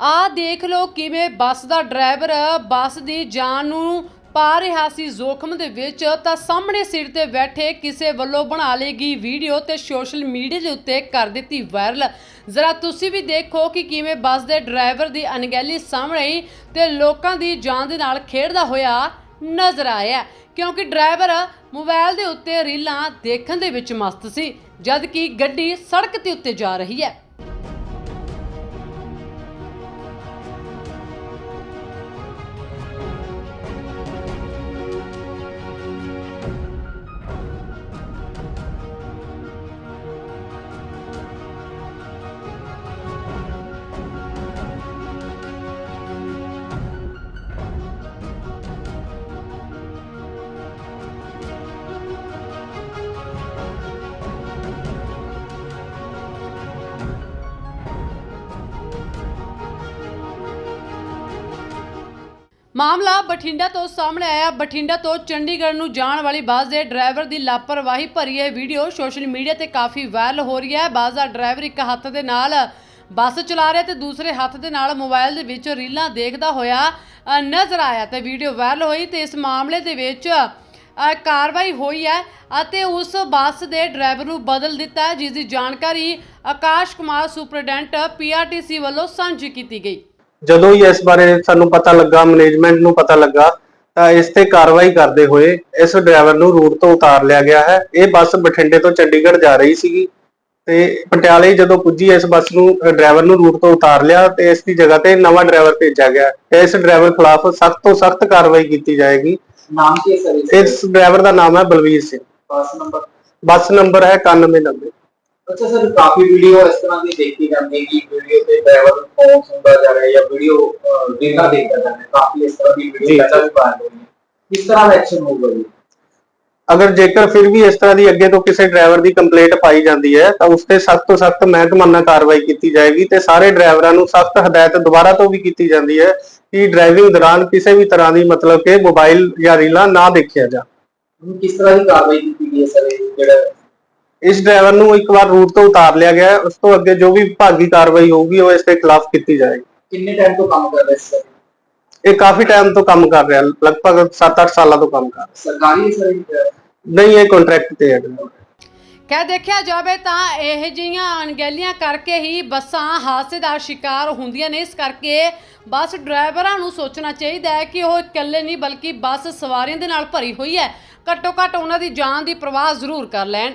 ਆ ਦੇਖ ਲਓ ਕਿਵੇਂ ਬੱਸ ਦਾ ਡਰਾਈਵਰ ਬੱਸ ਦੀ ਜਾਨ ਨੂੰ ਪਾ ਰਿਹਾ ਸੀ। ਜ਼ੋਖਮ ਦੇ ਵਿੱਚ ਤਾਂ ਸਾਹਮਣੇ ਸੀਟ ਤੇ ਬੈਠੇ ਕਿਸੇ ਵੱਲੋਂ ਬਣਾ ਲਈ ਗਈ ਵੀਡੀਓ ਤੇ ਸੋਸ਼ਲ ਮੀਡੀਆ ਦੇ ਉੱਤੇ ਕਰ ਦਿੱਤੀ ਵਾਇਰਲ। ਜ਼ਰਾ ਤੁਸੀਂ ਵੀ ਦੇਖੋ ਕਿ ਕਿਵੇਂ ਬੱਸ ਦੇ ਡਰਾਈਵਰ ਦੀ ਅਣਗਹਿਲੀ ਸਾਹਮਣੇ ਆਈ ਤੇ ਲੋਕਾਂ ਦੀ ਜਾਨ ਦੇ ਨਾਲ ਖੇਡਦਾ ਹੋਇਆ ਨਜ਼ਰ ਆਇਆ, ਕਿਉਂਕਿ ਡਰਾਈਵਰ ਮੋਬਾਈਲ ਦੇ ਉੱਤੇ ਰੀਲਾਂ ਦੇਖਣ ਦੇ ਵਿੱਚ ਮਸਤ ਸੀ ਜਦ ਕਿ ਗੱਡੀ ਸੜਕ ਦੇ ਉੱਤੇ ਜਾ ਰਹੀ ਹੈ। ਮਾਮਲਾ ਬਠਿੰਡਾ ਤੋਂ ਸਾਹਮਣੇ ਆਇਆ। ਬਠਿੰਡਾ ਤੋਂ ਚੰਡੀਗੜ੍ਹ ਨੂੰ ਜਾਣ ਵਾਲੀ ਬੱਸ ਦੇ ਡਰਾਈਵਰ ਦੀ ਲਾਪਰਵਾਹੀ ਭਰੀ ਇਹ ਵੀਡੀਓ ਸੋਸ਼ਲ ਮੀਡੀਆ ਤੇ ਕਾਫੀ ਵਾਇਰਲ ਹੋ ਰਹੀ ਹੈ। ਬੱਸ ਦਾ ਡਰਾਈਵਰ ਇੱਕ ਹੱਥ ਦੇ ਨਾਲ ਬੱਸ ਚਲਾ ਰਿਹਾ ਤੇ ਦੂਸਰੇ ਹੱਥ ਦੇ ਨਾਲ ਮੋਬਾਈਲ ਦੇ ਵਿੱਚ ਰੀਲਾਂ ਦੇਖਦਾ ਹੋਇਆ ਨਜ਼ਰ ਆਇਆ ਤੇ ਵੀਡੀਓ ਵਾਇਰਲ ਹੋਈ ਤੇ ਇਸ ਮਾਮਲੇ ਦੇ ਵਿੱਚ ਕਾਰਵਾਈ ਹੋਈ ਹੈ ਅਤੇ ਉਸ ਬੱਸ ਦੇ ਡਰਾਈਵਰ ਨੂੰ ਬਦਲ ਦਿੱਤਾ ਜਿਸ ਦੀ ਜਾਣਕਾਰੀ ਆਕਾਸ਼ ਕੁਮਾਰ ਸੁਪਰਡੈਂਟ ਪੀਆਰਟੀਸੀ ਵੱਲੋਂ ਸਾਂਝੀ ਕੀਤੀ ਗਈ। ਜਦੋਂ ਹੀ ਇਸ ਬਾਰੇ ਸਾਨੂੰ ਪਤਾ ਲੱਗਾ ਮੈਨੇਜਮੈਂਟ ਨੂੰ ਪਤਾ ਲੱਗਾ ਤਾਂ ਇਸ ਤੇ ਕਾਰਵਾਈ ਕਰਦੇ ਹੋਏ ਇਸ ਡਰਾਈਵਰ ਨੂੰ ਰੂਟ ਤੋਂ ਉਤਾਰ ਲਿਆ ਗਿਆ ਹੈ। ਇਹ ਬੱਸ ਬਠਿੰਡੇ ਤੋਂ ਚੰਡੀਗੜ੍ਹ ਜਾ ਰਹੀ ਸੀਗੀ ਤੇ ਪਟਿਆਲੇ ਜਦੋਂ ਪੁੱਜੀ ਇਸ ਬੱਸ ਨੂੰ ਡਰਾਈਵਰ ਨੂੰ ਰੂਟ ਤੋਂ ਉਤਾਰ ਲਿਆ ਤੇ ਇਸ ਦੀ ਜਗ੍ਹਾ ਤੇ ਨਵਾਂ ਡਰਾਈਵਰ ਭੇਜਿਆ ਗਿਆ। ਤੇ ਇਸ ਡਰਾਈਵਰ ਖਿਲਾਫ ਸਖਤ ਤੋਂ ਸਖਤ ਕਾਰਵਾਈ ਕੀਤੀ ਜਾਏਗੀ। ਨਾਮ ਕੀ ਹੈ ਸਰ ਇਸ ਇਸ ਡਰਾਈਵਰ ਦਾ ਨਾਮ ਹੈ Balvir Singh. Bus number? Bus number ਹੈ 9190 ਅੱਛਾ ਸਰ ਕਾਫੀ ਵੀਡੀਓ ਇਸ ਤਰ੍ਹਾਂ ਦੀ ਦੇਖੀ ਜਾਂਦੀ ਕਿ ਵੀਡੀਓ ਤੇ ਡਰਾਈਵਰ ਫੋਨ ਸੁਣਦਾ ਜਾ ਰਿਹਾ ਜਾਂ ਵੀਡੀਓ ਰੀਲਾਂ ਦੇਖਦਾ ਜਾ ਰਿਹਾ। ਕਾਫੀ ਇਸ ਤਰ੍ਹਾਂ ਦੀ। ਵੀਡੀਓ ਪਹਿਲਾਂ ਵੀ ਪਾਈ ਹੋਈ ਹੈ ਕਿਸ ਤਰ੍ਹਾਂ ਦਾ ਐਕਸ਼ਨ ਹੋਊਗਾ ਜੀ ਅਗਰ ਜੇਕਰ ਫਿਰ ਵੀ ਇਸ ਤਰ੍ਹਾਂ ਦੀ ਅੱਗੇ ਤੋਂ ਕਿਸੇ ਡਰਾਈਵਰ ਦੀ ਕੰਪਲੇਂਟ ਪਾਈ ਜਾਂਦੀ ਹੈ ਤਾਂ ਉਸ ਤੇ ਸਖਤ ਤੋਂ ਸਖਤ ਮਹਿਕਮਾਨਾ ਕਾਰਵਾਈ ਕੀਤੀ ਜਾਏਗੀ ਤੇ ਸਾਰੇ ਡਰਾਈਵਰਾਂ ਨੂੰ ਸਖਤ ਹਦਾਇਤ ਦੁਬਾਰਾ ਤੋਂ ਵੀ ਕੀਤੀ ਜਾਂਦੀ ਹੈ ਕਿ ਡਰਾਈਵਿੰਗ ਦੌਰਾਨ ਕਿਸੇ ਵੀ ਤਰ੍ਹਾਂ ਦੀ ਮਤਲਬ ਕਿ ਮੋਬਾਈਲ ਜਾਂ ਰੀਲਾਂ ਨਾ ਦੇਖਿਆ ਜਾ ਕਿਸ ਤਰ੍ਹਾਂ ਦੀ ਕਾਰਵਾਈ ਕੀਤੀ ਗਈ ਹੈ ਸਰ ਜਿਹੜਾ ਇਸ ਡਰਾਈਵਰ ਨੂੰ ਇੱਕ ਵਾਰ ਰੂਟ ਤੋਂ ਉਤਾਰ ਲਿਆ ਗਿਆ ਹੈ। ਉਸ ਤੋਂ ਅੱਗੇ ਜੋ ਵੀ ਵਿਭਾਗੀ ਕਾਰਵਾਈ ਹੋਊਗੀ ਉਹ ਇਸ ਦੇ ਖਿਲਾਫ ਕੀਤੀ ਜਾਏਗੀ। ਕਿੰਨੇ ਟਾਈਮ ਤੋਂ ਕੰਮ ਕਰ ਰਹੇ ਸੀ ਸਰ ਇਹ ਕਾਫੀ ਟਾਈਮ ਤੋਂ ਕੰਮ ਕਰ ਰਿਹਾ। ਲਗਭਗ 7-8 ਸਾਲਾਂ ਤੋਂ ਕੰਮ ਕਰ ਰਿਹਾ। ਸਰਕਾਰੀ ਹੈ ਸਰ ਇਹ? ਨਹੀਂ ਇਹ ਕੰਟਰੈਕਟ ਤੇ ਹੈ ਕਹਿ ਦੇਖਿਆ ਜਾਵੇ ਤਾਂ ਇਹ ਜਿਹੀਆਂ ਅਣਗਹਿਲੀਆਂ ਕਰਕੇ ਹੀ ਬੱਸਾਂ ਹਾਦਸੇ ਦਾ ਸ਼ਿਕਾਰ ਹੁੰਦੀਆਂ ਨੇ। ਇਸ ਕਰਕੇ ਬੱਸ ਡਰਾਈਵਰਾਂ ਨੂੰ ਸੋਚਣਾ ਚਾਹੀਦਾ ਹੈ ਕਿ ਉਹ ਇਕੱਲੇ ਨਹੀਂ ਬਲਕਿ ਬੱਸ ਸਵਾਰੀਆਂ ਦੇ ਨਾਲ ਭਰੀ ਹੋਈ ਹੈ। ਘੱਟੋ ਘੱਟ ਉਹਨਾਂ ਦੀ ਜਾਨ ਦੀ ਪਰਵਾਹ ਜ਼ਰੂਰ ਕਰ ਲੈਣ।